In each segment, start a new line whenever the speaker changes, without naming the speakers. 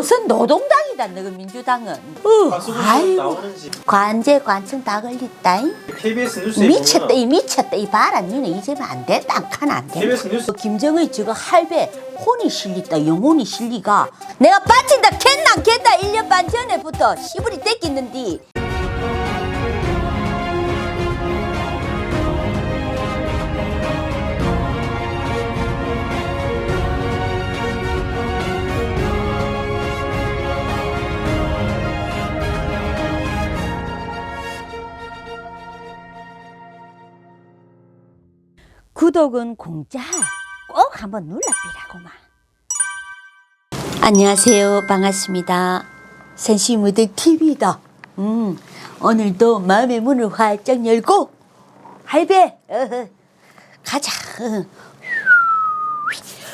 조선 노동당이다. 너그 민주당은. 어,
가수분
아이고. 관제 관청 다 걸렸다잉.
KBS 뉴스에
미쳤다 이 미쳤다. 이 봐라. 니는 이제면 안 된다 안칸 안 된다
KBS 뉴스.
김정의 저거 할배 혼이 실리다. 영혼이 실리가. 내가 빠진다. 캔나 캔다 1년 반 전에부터 시부리 떼끼는디 구독은 공짜. 꼭 한번 눌러비라고만. 안녕하세요. 반갑습니다. 선시무드 TV다. 음 오늘도 마음의 문을 활짝 열고 할배 어허, 가자. 어,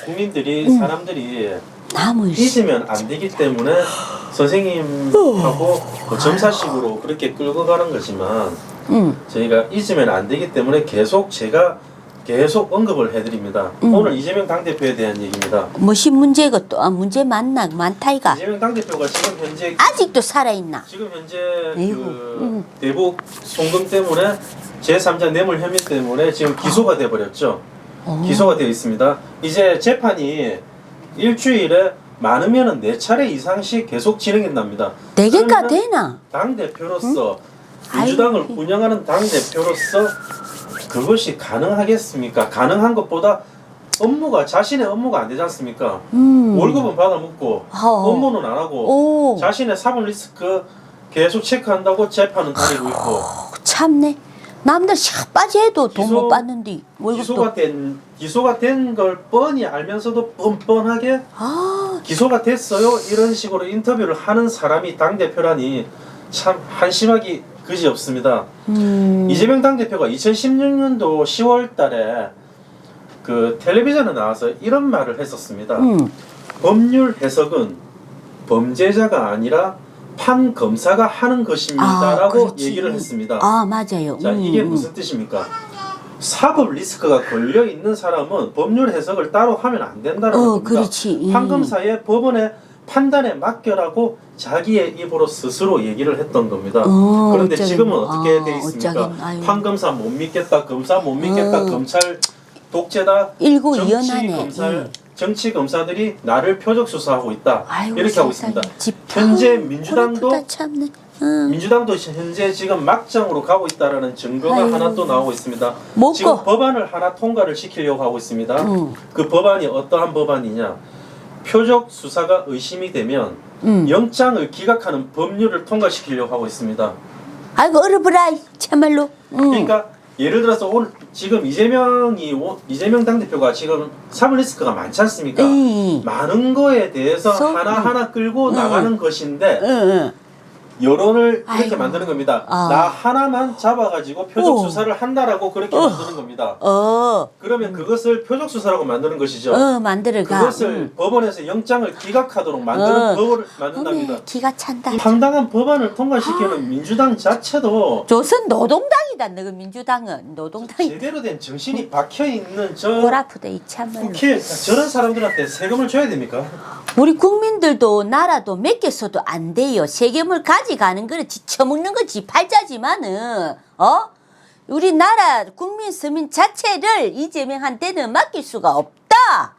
국민들이
음.
사람들이
나무
잊으면 안 되기 때문에 선생님하고 뭐 점사식으로 그렇게 끌고 가는 거지만
음,
저희가 잊으면 안 되기 때문에 계속 제가 계속 언급을 해드립니다.
음.
오늘 이재명 당대표에 대한 얘기입니다.
무슨 문제가 또 아, 문제 많나 많다이가
이재명 당대표가 지금 현재
아직도 살아있나
지금 현재 그
음.
대북 송금 때문에 제3자 뇌물 혐의 때문에 지금 기소가 돼 버렸죠.
어.
기소가 되어 있습니다. 이제 재판이 일주일에 많으면은 네 차례 이상씩 계속 진행된답니다.
되겠까
그러면
되나
당 대표로서
아이고.
민주당을 운영하는 당 대표로서 그것이 가능하겠습니까? 가능한 것보다 업무가 자신의 업무가 안 되지 않습니까?
음.
월급은 받아 먹고
어허.
업무는 안 하고
오
자신의 사법 리스크 계속 체크한다고 재판은 다니고 있고
참네. 남들 샤빠지 해도 돈
기소-
못 받는디 월급도.
기소가 된 기소가 된 걸 뻔히 알면서도 뻔뻔하게
아,
기소가 됐어요 이런 식으로 인터뷰를 하는 사람이 당 대표라니 참 한심하기 그지 없습니다.
음.
이재명 당 대표가 2016년도 10월달에 그 텔레비전에 나와서 이런 말을 했었습니다.
음.
법률 해석은 범죄자가 아니라 판 검사가 하는 것입니다라고
그렇지.
얘기를 했습니다.
아, 맞아요.
자
음,
이게
음.
무슨 뜻입니까? 사법 리스크가 걸려 있는 사람은 법률 해석을 따로 하면 안 된다는
어,
겁니다.
그렇지. 음.
판검사의 법원의 판단에 맡겨라고 자기의 입으로 스스로 얘기를 했던 겁니다.
어,
그런데
어쩌긴-
지금은 어떻게
아,
돼 있습니까?
아유.
판검사 못 믿겠다, 검사 못 믿겠다,
어.
검찰 독재다,
일구
정치
이연하네.
검사
음.
정치 검사들이 나를 표적 수사하고 있다
아이고,
이렇게 하고
세상에.
있습니다.
집
현재
타고
민주당도
참네. 음.
민주당도 현재 지금 막장으로 가고 있다라는 증거가
아이고.
하나 또 나오고 있습니다. 지금 법안을 하나 통과를 시키려고 하고 있습니다.
음.
그 법안이 어떠한 법안이냐? 표적 수사가 의심이 되면
음.
영장을 기각하는 법률을 통과시키려고 하고 있습니다.
아이고 어르브라 참말로. 음.
그러니까 예를 들어서 오늘 지금 이재명이 오- 이재명 당대표가 지금 사법 리스크가 많지 않습니까?
에이.
많은 거에 대해서
서-
하나 하나 끌고
음.
나가는 것인데
응, 응.
여론을 이렇게
아이고.
만드는 겁니다.
아.
나 하나만 잡아가지고 표적
오.
수사를 한다라고 그렇게
어.
만드는 겁니다.
어,
그러면 그것을 표적 수사라고 만드는 것이죠.
어 만들어가.
그것을
음.
법원에서 영장을 기각하도록 만드는
어.
법을 만든답니다.
기가 찬다.
이 황당한 법안을 통과시키는 민주당 자체도
조선 노동당이다. 너그 민주당은 노동당이
제대로 된 정신이 박혀 있는 저
골 아프다 이 참말로.
국회 저런 사람들한테 세금을 줘야 됩니까?
우리 국민들도 나라도 써도 안 돼요. 세금을 가져 가는 거는 지쳐먹는 거지 팔자지만은 어? 우리 나라 국민 서민 자체를 이재명한테는 맡길 수가 없다.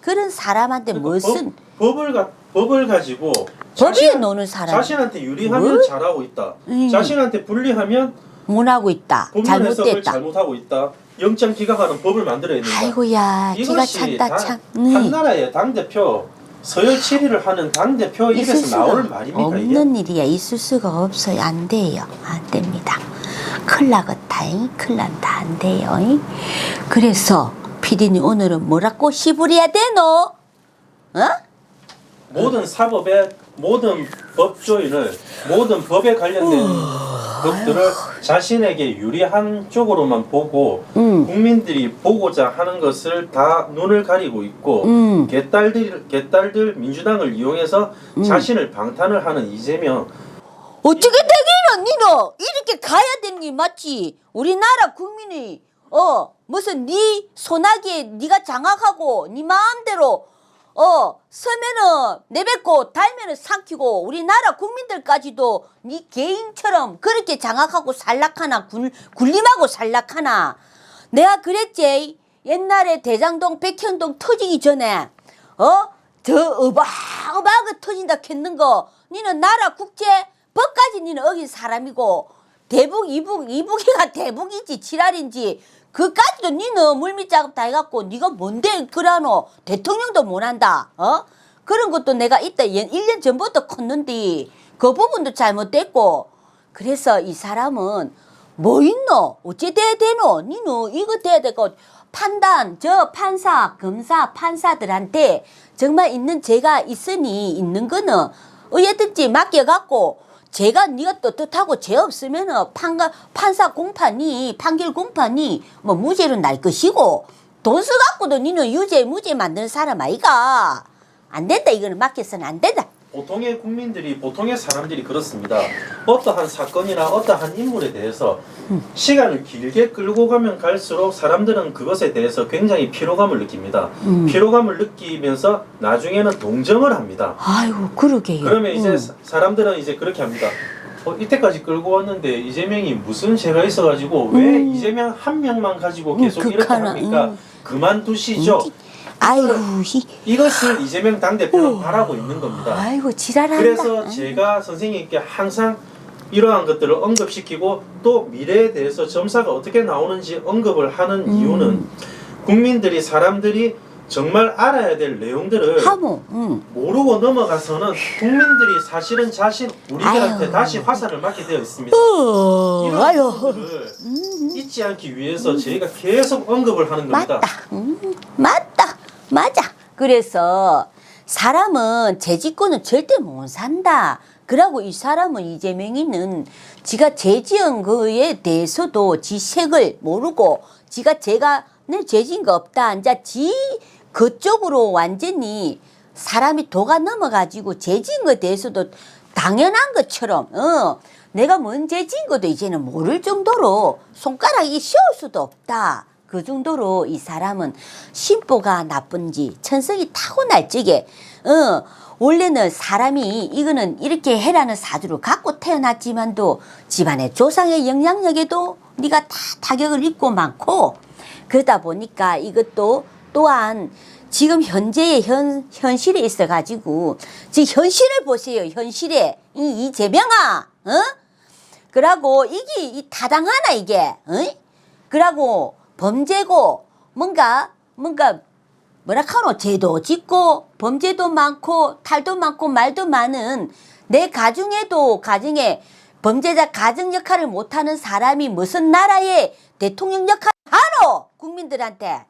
그런 사람한테 무슨
법, 법을 가, 법을 가지고
법이
자신-
노는 사람
자신한테 유리하면
뭘?
잘하고 있다.
음.
자신한테 불리하면
못하고 있다. 잘못됐다.
잘못하고 있다. 영장 기각하는 법을 만들어야 된다.
아이고야 기가 찬다
당-
참.
한
음.
나라의 당 대표 서열 7위를 하는 당 대표 입에서 나올 말입니까 이게?
없는 일이야. 있을 수가 없어요. 안 돼요. 안 됩니다. 큰일 나겠다. 잉? 큰일 난다. 안 돼요. 잉? 그래서 피디님 오늘은 뭐라고 시부리야 되노? 어?
모든 사법의 모든 법조인을 모든 법에 관련된 것들을 자신에게 유리한 쪽으로만 보고
음.
국민들이 보고자 하는 것을 다 눈을 가리고 있고
음.
개딸들 개딸들 민주당을 이용해서
음.
자신을 방탄을 하는 이재명
어떻게 되기는 니노 이렇게 가야 되는 게 맞지. 우리나라 국민이 어 무슨 네 소나기에 네가 장악하고 네 마음대로 어, 서면은 내뱉고 달면은 삼키고 우리나라 국민들까지도 네 개인처럼 그렇게 장악하고 살락하나 굴, 굴림하고 살락하나. 내가 그랬지. 옛날에 대장동 백현동 터지기 전에 어? 저 어바어바가 터진다 했는 거. 니는 나라 국제 법까지 니는 어긴 사람이고 대북 이북 이북이가 대북이지 지랄인지 그까지도 니는 물밑 작업 다 해갖고 니가 뭔데 그러노? 대통령도 못한다 어? 그런 것도 내가 이때 1년 전부터 컸는데 그 부분도 잘못됐고. 그래서 이 사람은 뭐 있노? 어째 돼야 되노? 니는 이거 돼야 되고 판단 저 판사 검사 판사들한테 정말 있는 죄가 있으니 있는 거는 어쨌든지 맡겨갖고 제가 네가 떳떳하고 죄 없으면은 판가 판사 공판이 판결 공판이 뭐 무죄로 날 것이고 돈 써갖고도 니는 유죄 무죄 만드는 사람 아이가. 안 된다 이거는. 맡겨서는 안 된다
보통의 국민들이 보통의 사람들이 그렇습니다. 어떠한 사건이나 어떠한 인물에 대해서 시간을 길게 끌고 가면 갈수록 사람들은 그것에 대해서 굉장히 피로감을 느낍니다.
음.
피로감을 느끼면서 나중에는 동정을 합니다.
아이고 그러게요
그러면 이제
음.
사- 사람들은 이제 그렇게 합니다. 어, 이때까지 끌고 왔는데 이재명이 무슨 죄가 있어가지고 왜
음.
이재명 한 명만 가지고
음,
계속 이렇게
극하나,
합니까?
음.
그만두시죠.
아이고 이,
이것을 이재명 당대표는 바라고 있는 겁니다.
아이고 지랄한다
그래서 제가 선생님께 항상 이러한 것들을 언급시키고 또 미래에 대해서 점사가 어떻게 나오는지 언급을 하는
음.
이유는 국민들이 사람들이 정말 알아야 될 내용들을
하모 음.
모르고 넘어가서는 국민들이 사실은 자신 우리들한테
아유.
다시 화살을 맞게 되어 있습니다.
어,
이런
아유
부분들을 잊지 않기 위해서 저희가 계속 언급을 하는 겁니다.
맞다. 음, 맞다. 맞아. 그래서 사람은 재짓고는 절대 못 산다. 그러고 이 사람은 이재명이는 지가 죄지은 거에 대해서도 지 색을 모르고 지가 제가 내 죄진 거 없다. 이제 지 그쪽으로 완전히 사람이 도가 넘어가지고 죄진 거에 대해서도 당연한 것처럼 어 내가 뭔 죄진 것도 이제는 모를 정도로 손가락이 쉬울 수도 없다. 그 정도로 이 사람은 심보가 나쁜지 천성이 타고날 적에 어 원래는 사람이 이거는 이렇게 해라는 사주를 갖고 태어났지만도 집안의 조상의 영향력에도 네가 다 타격을 입고 많고 그러다 보니까 이것도 또한 지금 현재의 현, 현실에 있어 가지고 지금 현실을 보세요 현실에 이 이 재명아 어? 그러고 이게 이 타당하나 이게 어? 그러고 범죄고 뭔가 뭔가 뭐라 카노 죄도 짓고 범죄도 많고 탈도 많고 말도 많은 내 가중에도 가정에 범죄자 가정 역할을 못하는 사람이 무슨 나라의 대통령 역할을 하노 국민들한테.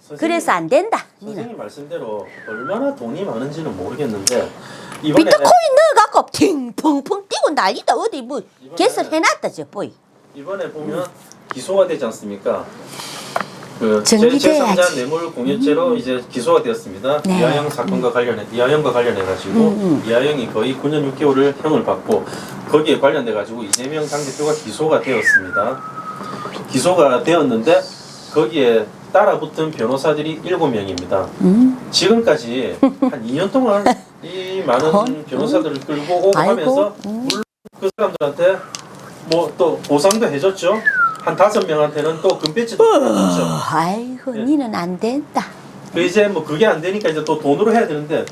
선생님,
그래서 안 된다 니는
선생님 말씀대로 얼마나 돈이 많은지는 모르겠는데 이번에
비트코인 넣어갖고 팅펑펑 뛰고 난리다. 어디 뭐
이번에-
개설 해놨다 저 보이.
이번에 보면 기소가 되지 않습니까? 그
정리돼야지.
제3자 뇌물 공여죄로 이제 기소가 되었습니다.
네.
이하영 사건과 관련해 이하영과 관련해 가지고
음, 음.
이하영이 거의 9년 6개월을 형을 받고 거기에 관련돼 가지고 이재명 당대표가 기소가 되었습니다. 기소가 되었는데 거기에 따라붙은 변호사들이 7명입니다.
음.
지금까지 한 2년 동안 이 많은
어?
변호사들을 끌고 오고
아이고,
하면서
음.
물론 그 사람들한테 뭐 또 보상도 해줬죠. 한 다섯 명한테는 또 금배지도 해줬죠.
아이고
예.
니는 안 된다
그 이제 뭐 그게 안 되니까 이제 또 돈으로 해야 되는데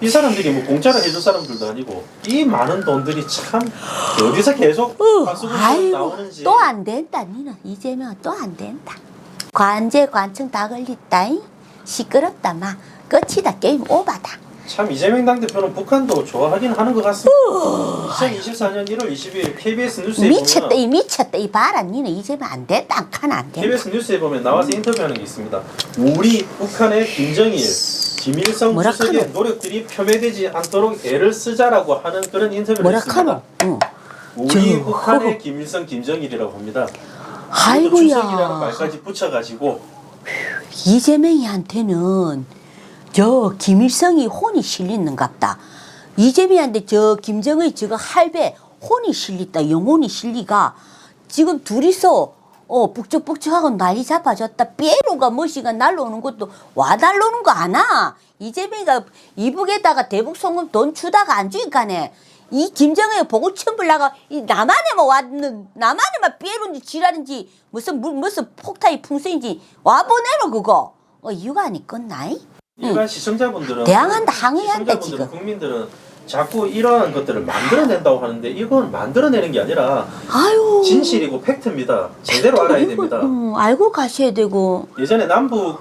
이 사람들이 뭐 공짜로 해줄 사람들도 아니고 이 많은 돈들이 참 어디서 계속 가수분이
아이고
나오는지
또 안 된다 니는 이재명 또 안 된다 관제 관청 다 걸렸다 잉? 시끄럽다 마 끝이다 게임 오바다
참 이재명 당 대표는 북한도 좋아하긴 하는 것 같습니다. 2024년 1월 20일 KBS 뉴스에
미쳤다
보면
이 미쳤다 이 봐라 니는 이재명 안 된다 안 카나 안 된다
KBS 뉴스에 보면 나와서 인터뷰하는 게 있습니다. 우리 북한의 김정일, 김일성
뭐라
주석의
카노?
노력들이 폄훼되지 않도록 애를 쓰자라고 하는 그런 인터뷰를
뭐라
했습니다.
카노 응.
우리
저,
북한의. 김일성, 김정일이라고 합니다.
아이고야.
주석이라는 말까지 붙여가지고
이재명이한테는 저 김일성이 혼이 실리는갑다. 이재명한테 저 김정의 저거 할배 혼이 실리다. 영혼이 실리가. 지금 둘이서 어 북적북적하고 난리 잡아줬다. 삐에로가 머시가 날라오는 것도 와 날라오는 거 아나? 이재명이가 이북에다가 대북 송금 돈 주다가 안 주니까네. 이 김정은이 보고 천불나가 이 남한에만 왔는 남한에만 삐에로인지 지랄인지 무슨 물 무슨 폭탄이 풍선인지 와 보내로 그거. 어 이유가 아니겠나이
일반 시청자분들은
대항한다, 항의한다,
시청자분들은,
지금.
국민들은 자꾸 이러한 것들을 만들어낸다고 하는데 이건 만들어내는 게 아니라
아유
진실이고 팩트입니다. 제대로 알아야 됩니다.
음, 알고 가셔야 되고
예전에 남북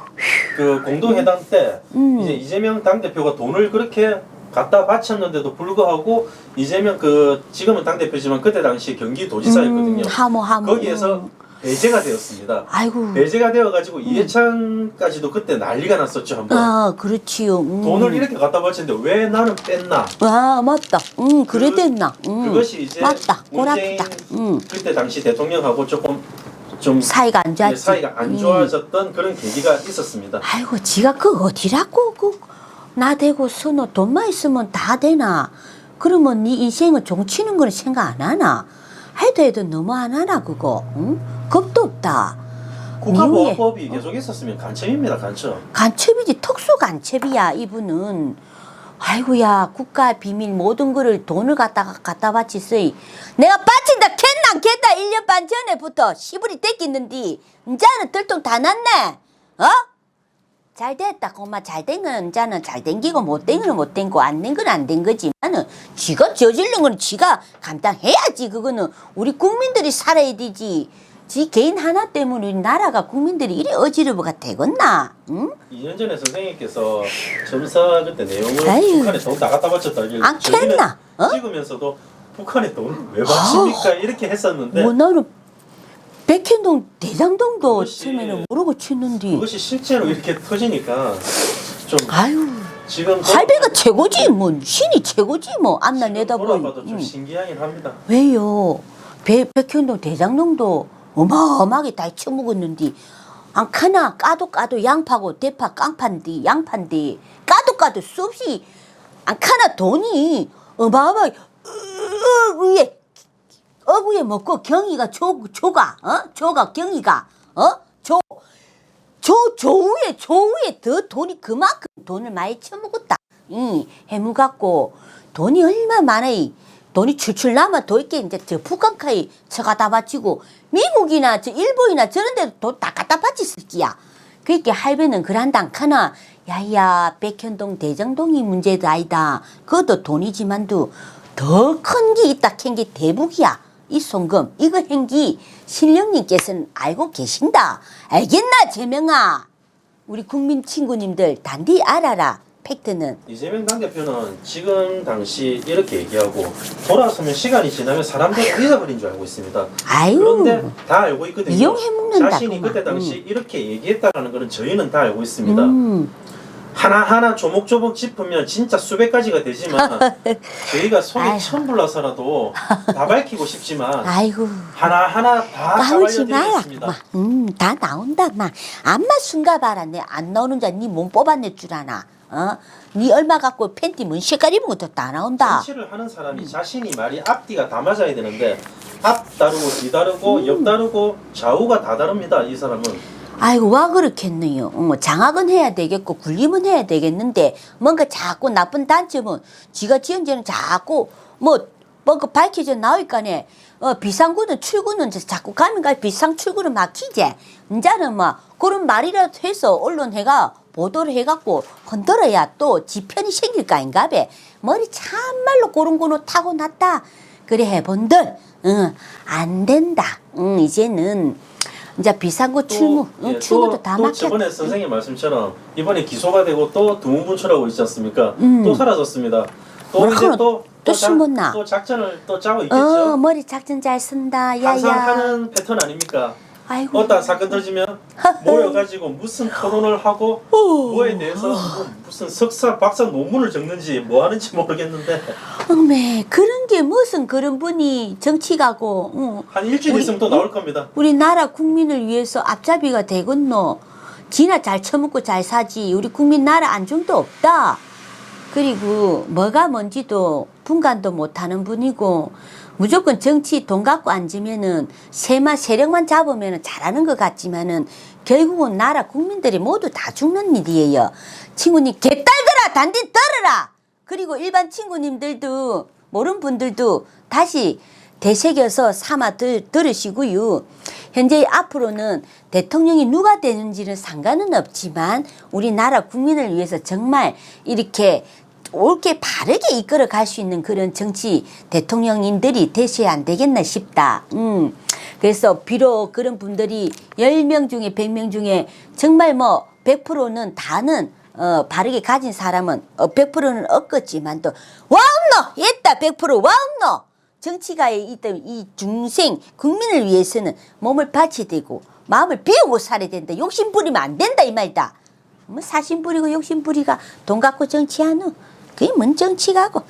그 공동회담 때
음.
이제 이재명 당 대표가 돈을 그렇게 갖다 바쳤는데도 불구하고 이재명 그 지금은 당 대표지만 그때 당시 경기도지사였거든요.
음, 하모 하모
거기에서
음.
배제가 되었습니다.
아이고
배제가 되어가지고 이해창까지도 그때 난리가 났었죠 한번.
아 그렇지요 음.
돈을 이렇게 갖다 바쳤는데 왜 나는 뺐나?
아 맞다 음 그래
그-
됐나 음.
그것이 이제
맞다
문재인
꼬라프다 음
그때 당시 대통령하고 조금 좀
사이가 안 좋았지
사이가 안
음.
좋아졌던 그런 계기가 있었습니다.
아이고 지가 그 어디라고 그나 대고 선호 돈만 있으면 다 되나 그러면 네 인생을 종치는 거는 생각 안 하나 해도 해도 너무 안 하나 그거 응? 겁도 없다.
국가보안법이 계속 있었으면 간첩입니다, 간첩.
간첩이지 특수 간첩이야 이분은. 아이고야 국가 비밀 모든 거를 돈을 갖다가 갖다 바치서이. 내가 바친다 캔나 안 캔다 1년 반 전에부터 시부리 떼끼는디. 이제는 들통 다 났네. 어? 잘 됐다 고마. 잘 된 거는 이제는 잘 된기고 못 된 거는 못된거안된 건 안 된 거지만은 지가 저지른 거는 지가 감당해야지 그거는. 우리 국민들이 살아야 되지 지 개인 하나 때문에 우리 나라가 국민들이 이리 어지러워가 되겠나 응?
2년 전에 선생님께서 점사 그때 내용을
아유.
북한에 돈다 갖다 바쳤다. 이게
안
저희는
캔나? 어?
찍으면서도 북한에 돈을 왜 바칩니까? 이렇게 했었는데
뭐 나는 백현동 대장동도
그것이-
처음에는 모르고 쳤는데
그것이 실제로 이렇게 터지니까 좀
아유
지금
할배가 최고지 뭐 신이 최고지 뭐 안나
지금
내다보니
돌아봐도 좀
응.
신기하긴 합니다.
왜요 배, 백현동 대장동도 어마어마하게 다 쳐먹었는데 안 카나? 까도 까도 양파고 대파 깡판디 양판디 까도 까도 수없이 안 카나 돈이 어마어마하게 어구에 어구에 먹고 경이가 조 조가 어? 조가 경이가 어 조 조 조우에 조우에 더 돈이 그만큼 돈을 많이 쳐먹었다. 이 해무 갖고 돈이 얼마 많아이 돈이 출출 남아 더 있게 이제 저 북한카이 쳐가다 바치고 미국이나 저 일본이나 저런 데도 돈다 갖다 바쳤을 기야. 그렇게 할배는 그란다 않카나 야야 백현동 대정동이 문제도 아니다. 그것도 돈이지만도 더 큰 게 있다 캔게 대북이야. 이 송금 이거 행기 신령님께서는 알고 계신다. 알겠나 재명아? 우리 국민 친구님들 단디 알아라. 팩트는
이재명 당대표는 지금 당시 이렇게 얘기하고 돌아서면 시간이 지나면 사람들은 잊어버린 줄 알고 있습니다.
아유
그런데 다 알고 있거든요.
이용해 먹는다,
자신이
그만.
그때 당시 이렇게 얘기했다라는 것은 저희는 다 알고 있습니다.
음,
하나하나 조목조목 짚으면 진짜 수백 가지가 되지만 저희가 속이
아유.
천불나서라도 다 밝히고 싶지만
아이고
하나하나 다
까불지 마라. 막, 음, 다 나온다. 막 안마 순가. 내안 나오는 자니몸 뽑아낼 줄 아나. 어? 니 얼마 갖고 팬티 뭔 색깔 입은 것도 다 나온다.
정치를 하는 사람이 자신이 말이 앞뒤가 다 맞아야 되는데 앞 다르고 뒤 다르고
음.
옆 다르고 좌우가 다 다릅니다. 이 사람은
아이고 와 그렇겠네요. 어, 장악은 해야 되겠고 군림은 해야 되겠는데 뭔가 자꾸 나쁜 단점은 지가 지은 죄는 자꾸 뭐 뭔가 밝혀져 나오니까네. 어, 비상구는 출구는 이제 자꾸 가면 갈 비상 출구는 막히지. 이제는 뭐 그런 말이라도 해서 언론해가 보도를 해갖고 건드려야 또 지편이 생길 배. 머리 참말로 고른고루 타고 났다. 그래 해본들 응, 안 된다. 응, 이제는 이제 비상구 출구, 응,
예,
출구도
또, 다또
막혔다.
저번에 선생님 말씀처럼 이번에 기소가 되고 또 두문분출하고 있지 않습니까?
음.
또 사라졌습니다. 또
뭐라
이제? 또,
또
작-
숨었나?
또 작전을 또 짜고 있겠죠.
어, 머리 작전 잘 쓴다.
항상
야야.
하는 패턴 아닙니까?
아이고.
어떤 사건 터지면 모여가지고 무슨 토론을 하고 뭐에 대해서 뭐 무슨 석사 박사 논문을 적는지 뭐 하는지 모르겠는데
어메, 그런 게 무슨 그런 분이 정치 가고, 응.
한 일주일
우리-
있으면 또 나올 겁니다.
우리 나라 국민을 위해서 앞잡이가 되겠노. 지나 잘 처먹고 잘 사지. 우리 국민 나라 안중도 없다. 그리고 뭐가 뭔지도 분간도 못하는 분이고 무조건 정치 돈 갖고 앉으면은 세만 세력만 잡으면은 잘하는 것 같지만은 결국은 나라 국민들이 모두 다 죽는 일이에요. 친구님 개딸들아 단디 떨어라. 그리고 일반 친구님들도 모르는 분들도 다시 되새겨서 삼아 들, 들으시고요. 현재 앞으로는 대통령이 누가 되는지는 상관은 없지만 우리나라 국민을 위해서 정말 이렇게 옳게 바르게 이끌어 갈 수 있는 그런 정치 대통령인들이 되셔야 안 되겠나 싶다. 음. 그래서 비록 그런 분들이 10명 중에 100명 중에 정말 뭐 100%는 다는 어, 바르게 가진 사람은 어, 100%는 없겠지만 또 와없노! 했다 100% 와없노! 정치가에 있던 이 중생 국민을 위해서는 몸을 바쳐야 되고 마음을 비우고 살아야 된다. 욕심 부리면 안 된다 이 말이다. 뭐 사심 부리고 욕심 부리가 돈 갖고 정치하노? 그게 뭔 정치가고?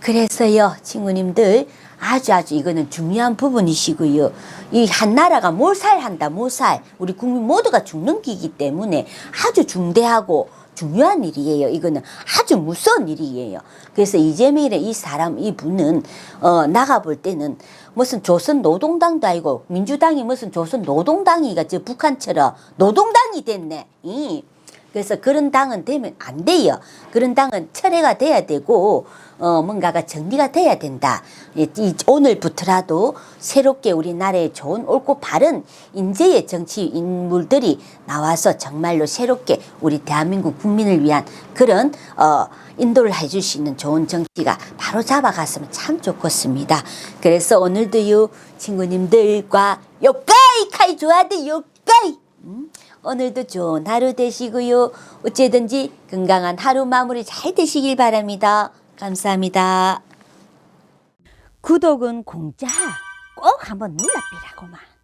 그래서요 친구님들 아주 아주 이거는 중요한 부분이시고요. 이 한 나라가 몰살한다 몰살 우리 국민 모두가 죽는 기이기 때문에 아주 중대하고 중요한 일이에요. 이거는 아주 무서운 일이에요. 그래서 이재명이라 이 사람 이 분은 어 나가 볼 때는 무슨 조선 노동당도 아니고 민주당이 무슨 조선 노동당이가 저 북한처럼 노동당이 됐네. 이. 그래서 그런 당은 되면 안 돼요. 그런 당은 철회가 돼야 되고 어 뭔가가 정리가 돼야 된다. 이, 이 오늘부터라도 새롭게 우리나라에 좋은 옳고 바른 인재의 정치 인물들이 나와서 정말로 새롭게 우리 대한민국 국민을 위한 그런 어 인도를 해줄 수 있는 좋은 정치가 바로 잡아갔으면 참 좋겠습니다. 그래서 오늘도요 친구님들과 요까이 카이 좋아도 요까이 음? 오늘도 좋은 하루 되시고요. 어째든지 건강한 하루 마무리 잘 되시길 바랍니다. 감사합니다. 구독은 공짜. 꼭 한번 눌러비라고만.